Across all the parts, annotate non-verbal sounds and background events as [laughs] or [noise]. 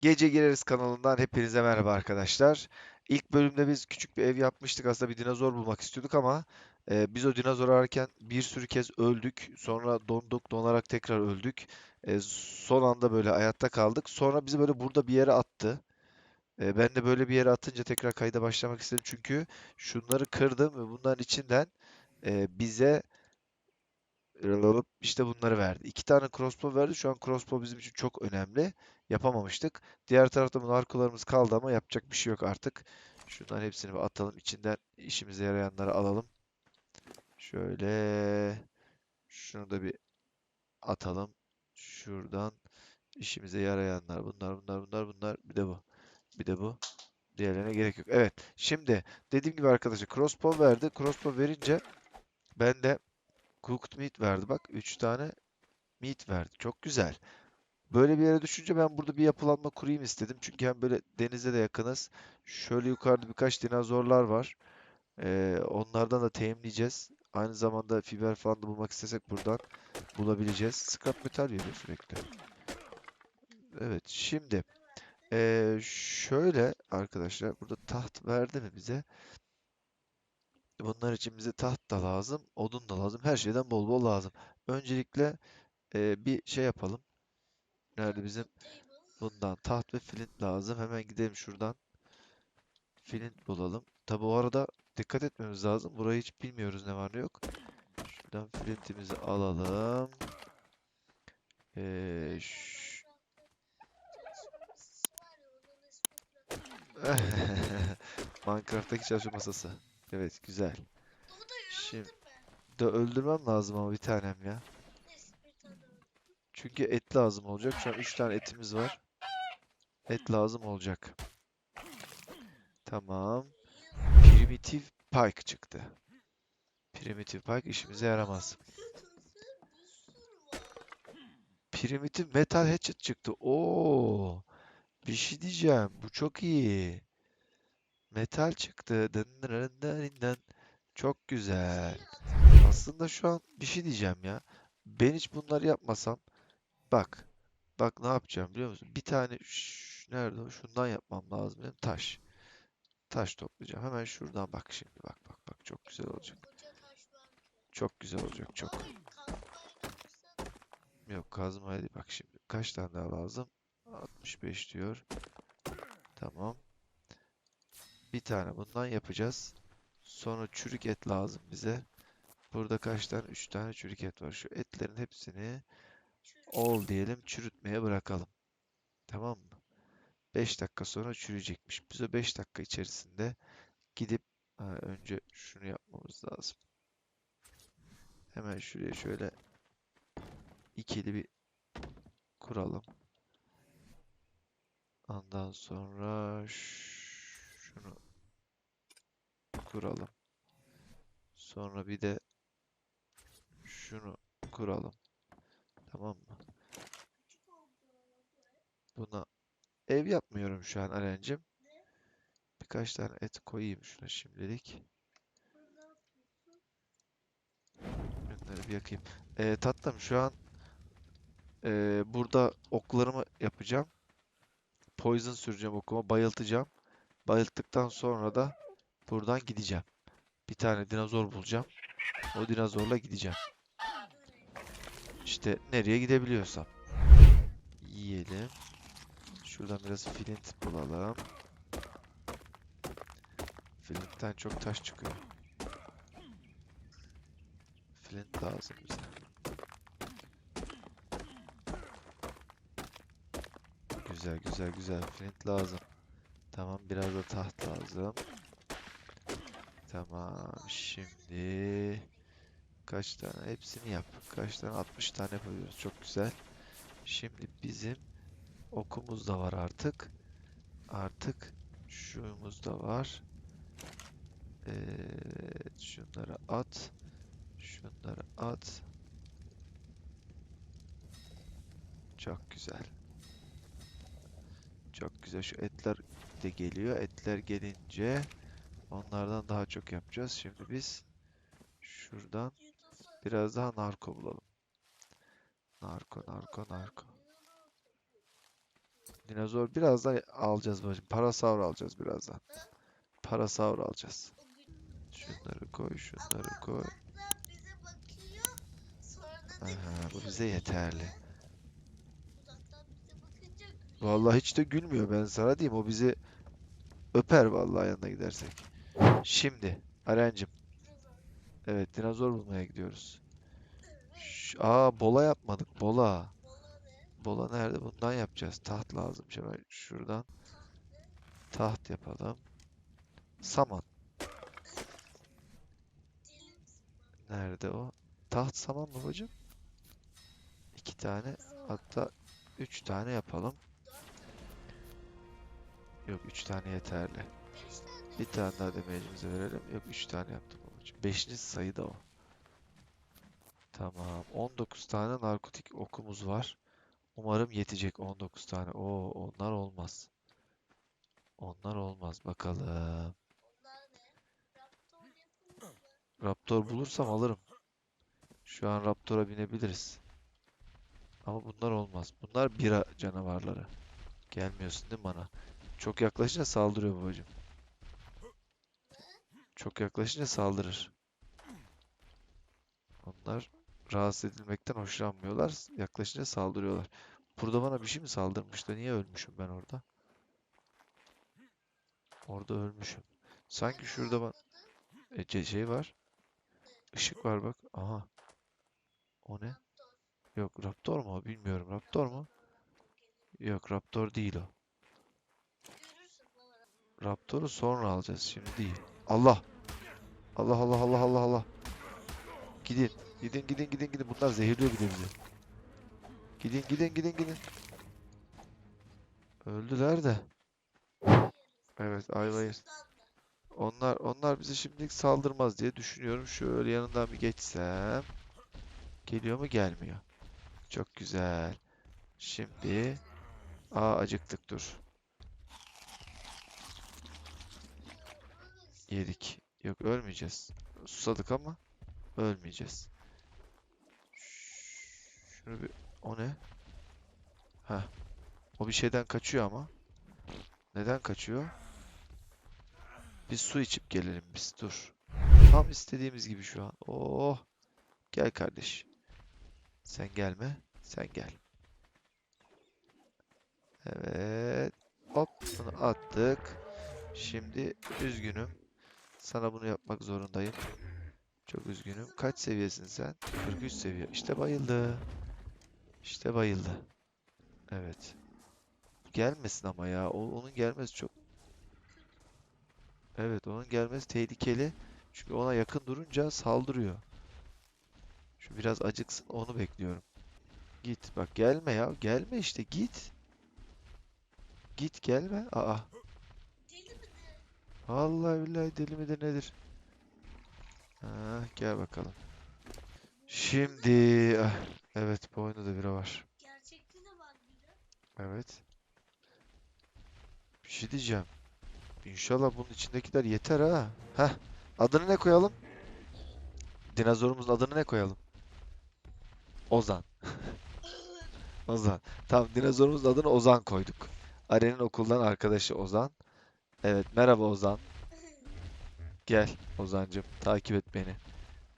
Gece Gireriz kanalından hepinize merhaba arkadaşlar. İlk bölümde biz küçük bir ev yapmıştık. Aslında bir dinozor bulmak istiyorduk ama e, biz o dinozoru ararken bir sürü kez öldük. Sonra donduk, donarak tekrar öldük. E, son anda böyle hayatta kaldık. Sonra bizi böyle burada bir yere attı. E, ben de böyle bir yere atınca tekrar kayda başlamak istedim. Çünkü şunları kırdım ve bunların içinden e, bize işte bunları verdi. İki tane crossbow verdi. Şu an crossbow bizim için çok önemli. Yapamamıştık. Diğer tarafta bu narkolarımız kaldı ama yapacak bir şey yok artık. Şunların hepsini bir atalım. İçinden işimize yarayanları alalım. Şöyle şunu da bir atalım. Şuradan işimize yarayanlar. Bunlar, bunlar, bunlar, bunlar. Bir de bu. Bir de bu. Diğerlerine gerek yok. Evet. Şimdi dediğim gibi arkadaşlar crossbow verdi. Crossbow verince ben de Cooked meat verdi bak. 3 tane meat verdi. Çok güzel. Böyle bir yere düşünce ben burada bir yapılanma kurayım istedim. Çünkü hem böyle denize de yakınız. Şöyle yukarıda birkaç dinozorlar var. Ee, onlardan da teyimleyeceğiz. Aynı zamanda fiber falan da bulmak istesek buradan bulabileceğiz. Scrap metal veriyor sürekli. Evet şimdi ee, şöyle arkadaşlar burada taht verdi mi bize? Bunlar için bize taht da lazım, odun da lazım. Her şeyden bol bol lazım. Öncelikle e, bir şey yapalım. Nerede bizim bundan taht ve flint lazım. Hemen gidelim şuradan. Flint bulalım. Tabi o arada dikkat etmemiz lazım. Burayı hiç bilmiyoruz ne var ne yok. Şuradan flintimizi alalım. Ee, [laughs] Minecraft'taki çalışma masası. Evet güzel. Şimdi de öldürmem lazım ama bir tanem ya. Çünkü et lazım olacak. Şu an 3 tane etimiz var. Et lazım olacak. Tamam. Primitive Pike çıktı. Primitive Pike işimize yaramaz. Primitive Metal Hatchet çıktı. Oo, bir şey diyeceğim. Bu çok iyi. Metal çıktı. Dın dın dın dın dın. Çok güzel. Aslında şu an bir şey diyeceğim ya. Ben hiç bunları yapmasam Bak. Bak ne yapacağım biliyor musun? Bir tane şş, nerede o? Şundan yapmam lazım benim. Taş. Taş toplayacağım. Hemen şuradan bak şimdi. Bak bak bak. Çok güzel olacak. Çok güzel olacak. Çok. Yok kazma değil. Bak şimdi. Kaç tane daha lazım? 65 diyor. Tamam. Bir tane bundan yapacağız. Sonra çürük et lazım bize. Burada kaç tane? 3 tane çürük et var. Şu etlerin hepsini Ol diyelim çürütmeye bırakalım. Tamam mı? 5 dakika sonra çürüyecekmiş. Biz o 5 dakika içerisinde gidip ha, önce şunu yapmamız lazım. Hemen şuraya şöyle ikili bir kuralım. Ondan sonra şunu kuralım. Sonra bir de şunu kuralım. Tamam mı? Buna ev yapmıyorum şu an Arencim. Birkaç tane et koyayım şuna şimdilik. Bunları bir yakayım. Ee, tatlım şu an ee, burada oklarımı yapacağım. Poison süreceğim okuma. Bayıltacağım. Bayılttıktan sonra da buradan gideceğim. Bir tane dinozor bulacağım. O dinozorla gideceğim. İşte nereye gidebiliyorsam. Yiyelim. Şuradan biraz flint bulalım. Flintten çok taş çıkıyor. Flint lazım bize. Güzel güzel güzel flint lazım. Tamam biraz da taht lazım. Tamam şimdi kaç tane hepsini yap. Kaç tane 60 tane yapabiliyoruz. Çok güzel. Şimdi bizim okumuz da var artık. Artık şuyumuz da var. Evet, şunları at. Şunları at. Çok güzel. Çok güzel. Şu etler de geliyor. Etler gelince onlardan daha çok yapacağız. Şimdi biz şuradan biraz daha narko bulalım. Narko, narko, narko. Dinozor birazdan alacağız bacım. Parasaur alacağız birazdan. Parasaur alacağız. Şunları koy, şunları koy. Aha, bu bize yeterli. Vallahi hiç de gülmüyor ben sana diyeyim. O bizi öper vallahi yanına gidersek. Şimdi Arencim. Evet dinozor bulmaya gidiyoruz. Ş- Aa bola yapmadık. Bola. Bola ne? Bola nerede? Bundan yapacağız. Taht lazım. Şöyle şuradan taht yapalım. Saman. Nerede o? Taht saman mı bacım? İki tane hatta üç tane yapalım. Yok üç tane yeterli. Bir tane daha demeyicimize verelim. Yok üç tane yaptım babacığım. Beşinci sayı da o. Tamam. 19 tane narkotik okumuz var. Umarım yetecek 19 tane. Oo onlar olmaz. Onlar olmaz. Bakalım. Raptor bulursam alırım. Şu an Raptor'a binebiliriz. Ama bunlar olmaz. Bunlar bira canavarları. Gelmiyorsun değil mi bana? Çok yaklaşınca saldırıyor babacığım. Çok yaklaşınca saldırır. Onlar rahatsız edilmekten hoşlanmıyorlar. Yaklaşınca saldırıyorlar. Burada bana bir şey mi saldırmıştı? Niye ölmüşüm ben orada? Orada ölmüşüm. Sanki şurada bana e, ce- şey var. Işık var bak. Aha. O ne? Yok Raptor mu? Bilmiyorum. Raptor mu? Yok Raptor değil o. Raptor'u sonra alacağız. Şimdi değil. Allah. Allah Allah Allah Allah Allah. Gidin. Gidin gidin gidin gidin. Bunlar zehirliyor bir bizi. Gidin gidin gidin gidin. Öldüler de. Evet ayvayı. Üstten de. Onlar onlar bize şimdilik saldırmaz diye düşünüyorum. Şöyle yanından bir geçsem. Geliyor mu? Gelmiyor. Çok güzel. Şimdi Aa acıktık dur. Yedik. Yok ölmeyeceğiz. Susadık ama ölmeyeceğiz. Şunu bir o ne? Ha. O bir şeyden kaçıyor ama. Neden kaçıyor? Biz su içip gelelim biz. Dur. Tam istediğimiz gibi şu an. Oh. Gel kardeş. Sen gelme. Sen gel. Evet. Hop bunu attık. Şimdi üzgünüm. Sana bunu yapmak zorundayım. Çok üzgünüm. Kaç seviyesin sen? 43 seviye. İşte bayıldı. İşte bayıldı. Evet. Gelmesin ama ya. O, onun gelmesi çok. Evet, onun gelmesi tehlikeli. Çünkü ona yakın durunca saldırıyor. Şu biraz acıksın, onu bekliyorum. Git. Bak gelme ya. Gelme işte. Git. Git gelme. Aa. Vallahi billahi deli midir nedir? Ha, gel bakalım. Şimdi ah, evet bu oyunda da biri var. Gerçekte de var biri. Evet. Bir şey diyeceğim. İnşallah bunun içindekiler yeter ha. Heh. Adını ne koyalım? Dinozorumuzun adını ne koyalım? Ozan. [laughs] Ozan. Tamam dinozorumuzun adını Ozan koyduk. Aren'in okuldan arkadaşı Ozan. Evet merhaba Ozan. Gel Ozancım takip et beni.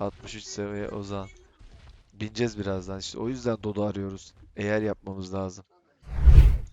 63 seviye Ozan. Bineceğiz birazdan işte o yüzden Dodo arıyoruz. Eğer yapmamız lazım.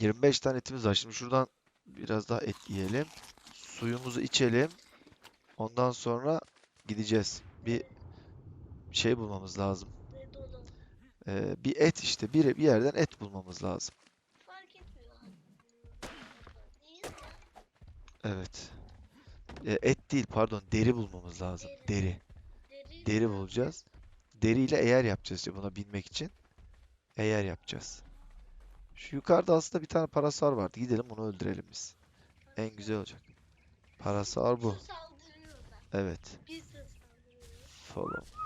25 tane etimiz var. Şimdi şuradan biraz daha et yiyelim. Suyumuzu içelim. Ondan sonra gideceğiz. Bir şey bulmamız lazım. Ee, bir et işte bir, bir yerden et bulmamız lazım. Evet. Ee, et değil pardon deri bulmamız lazım. Deri. Deri. Deri bulacağız. Deriyle eğer yapacağız işte buna binmek için. Eğer yapacağız. Şu yukarıda aslında bir tane parasar vardı. Gidelim onu öldürelim biz. En güzel olacak. Parasar bu. Evet. Follow.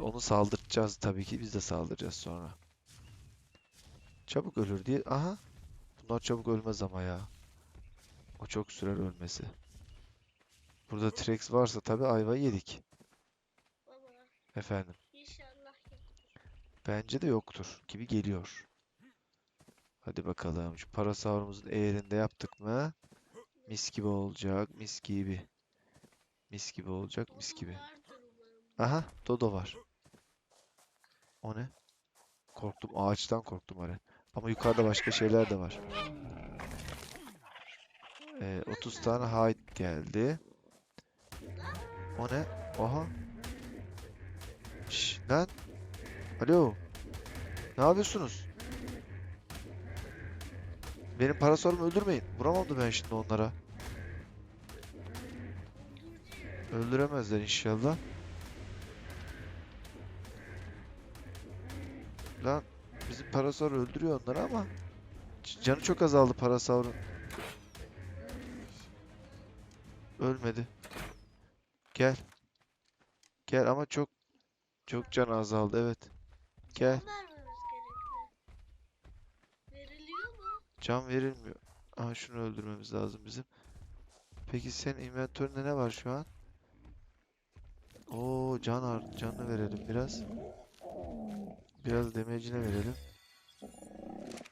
Onu saldıracağız tabii ki. Biz de saldıracağız sonra. Çabuk ölür diye. Aha. Bunlar çabuk ölmez ama ya. O çok sürer ölmesi. Burada T-Rex varsa tabii ayva yedik. Baba Efendim. inşallah yoktur. Bence de yoktur gibi geliyor. Hadi bakalım. Şu parasaurumuzun eğrinde yaptık mı? Mis gibi olacak. Mis gibi. Mis gibi olacak. Mis gibi. vardır umarım. Aha, Dodo var. O ne? Korktum. Ağaçtan korktum hani. Ama yukarıda başka şeyler de var. [laughs] Ee, 30 tane hide geldi. O ne? Aha. Şş, lan. Alo. Ne yapıyorsunuz? Benim parasorumu öldürmeyin. Vuramamdı ben şimdi onlara. Öldüremezler inşallah. Lan bizim parasaur öldürüyor onları ama canı çok azaldı parasaurun. Ölmedi. Gel. Gel ama çok çok can azaldı evet. Gel. Veriliyor mu? Can verilmiyor. Aha şunu öldürmemiz lazım bizim. Peki senin inventöründe ne var şu an? Oo can art canını verelim biraz. Biraz damage'ine verelim.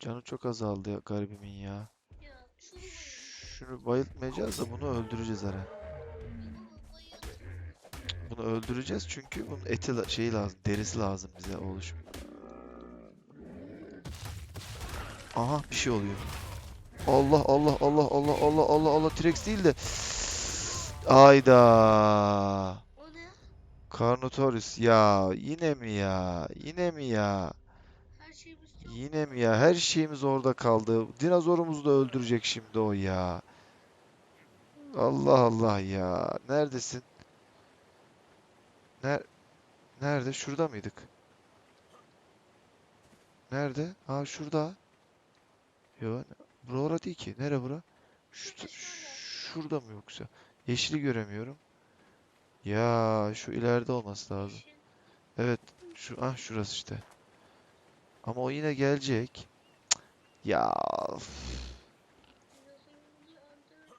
Canı çok azaldı garibimin ya. Ya şunu bayıl. Şunu bayıltmayacağız da bunu öldüreceğiz ara. Bunu öldüreceğiz çünkü bunun eti la- şeyi lazım, derisi lazım bize oluşum. Aha bir şey oluyor. Allah Allah Allah Allah Allah Allah Allah T-Rex değil de. Ayda. Carnotaurus ya yine mi ya? Yine mi ya? Yine mi ya? Her şeyimiz orada kaldı. Dinozorumuzu da öldürecek şimdi o ya. Allah Allah ya. Neredesin? Ner Nerede? Şurada mıydık? Nerede? Ha şurada. Yo, bura değil ki. Nere bura? Şu, Şurada, mı yoksa? Yeşili göremiyorum. Ya şu ileride olması lazım. Evet, şu ah şurası işte. Ama o yine gelecek. Ya öldür.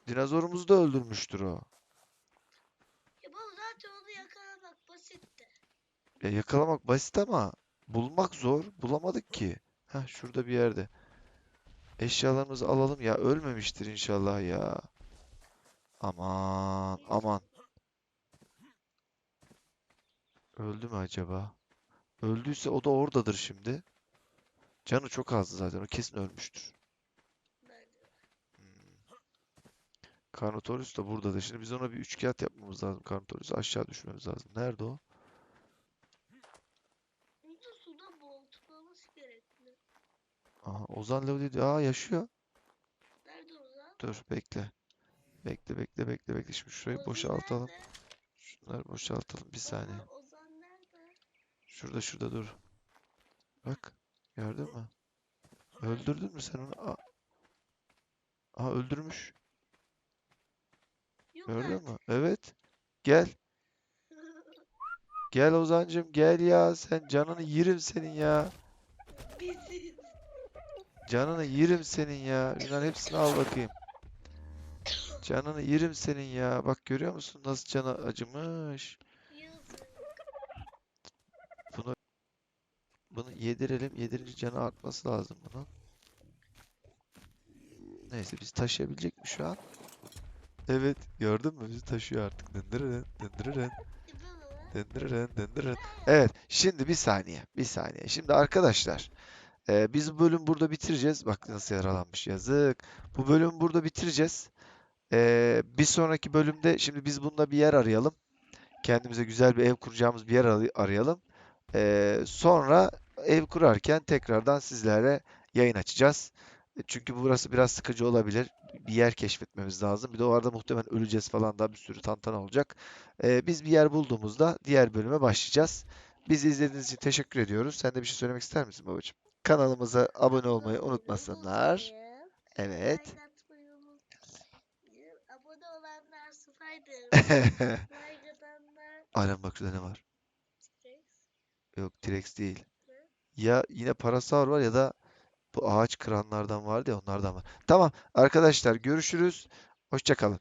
Dinozorumuzu da öldürmüştür o. Ya baba zaten onu yakalamak basitti. Ya yakalamak basit ama bulmak zor. Bulamadık ki. Heh şurada bir yerde. Eşyalarımızı alalım ya. Ölmemiştir inşallah ya. Aman aman. Öldü mü acaba? Öldüyse o da oradadır şimdi. Canı çok azdı zaten. O kesin ölmüştür. Nerede? Hmm. Carnotaurus da buradadır. Şimdi biz ona bir üçkağıt yapmamız lazım. Carnotaurus'u aşağı düşmemiz lazım. Nerede o? Onu da suda boğultmamız gerekli. Aha, Ozan Levdi. Aa yaşıyor. Nerede Ozan? Dur bekle. Bekle bekle bekle bekle. Şimdi şurayı Ozan boşaltalım. nerede? Şunları boşaltalım bir saniye. Baba, Ozan nerede? Şurada şurada dur. Bak. Gördün mü? Öldürdün mü sen onu? Aa, Aa, öldürmüş. Gördün mü? Evet. Gel. Gel Ozancım gel ya. Sen canını yerim senin ya. Biziz. Canını yerim senin ya. Bunların hepsini al bakayım. Canını yerim senin ya. Bak görüyor musun nasıl canı acımış. Bunu bunu yedirelim. Yedirince canı artması lazım bunun. Neyse biz taşıyabilecek mi şu an? Evet, gördün mü? Bizi taşıyor artık. E baba. dındırırın, dındırırın. Evet, şimdi bir saniye, bir saniye. Şimdi arkadaşlar, e, biz bu bölüm burada bitireceğiz. Bak nasıl yaralanmış, yazık. Bu bölümü burada bitireceğiz. E, bir sonraki bölümde, şimdi biz bunda bir yer arayalım. Kendimize güzel bir ev kuracağımız bir yer aray- arayalım. E, sonra ev kurarken tekrardan sizlere yayın açacağız. E, Çünkü burası biraz sıkıcı olabilir. Bir yer keşfetmemiz lazım. Bir de o arada muhtemelen öleceğiz falan da bir sürü tantana olacak. E, biz bir yer bulduğumuzda diğer bölüme başlayacağız. Bizi izlediğiniz için teşekkür ediyoruz. Sen de bir şey söylemek ister misin babacığım? Kanalımıza abone olmayı unutmasınlar. Evet. Abone olanlar Spider. Aynen bak şurada ne var? Yok T-Rex değil. Ya yine parasaur var ya da bu ağaç kıranlardan vardı ya onlardan var. Tamam arkadaşlar görüşürüz. Hoşça kalın.